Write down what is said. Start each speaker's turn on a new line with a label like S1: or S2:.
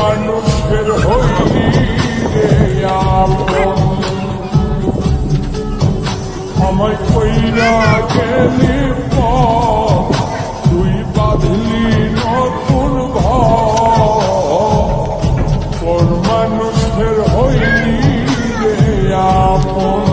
S1: মানুষের হইলি আমায় কইরা গেলি তুই বাঁধলি নতুন ঘর। মানুষের হইলি রে আপন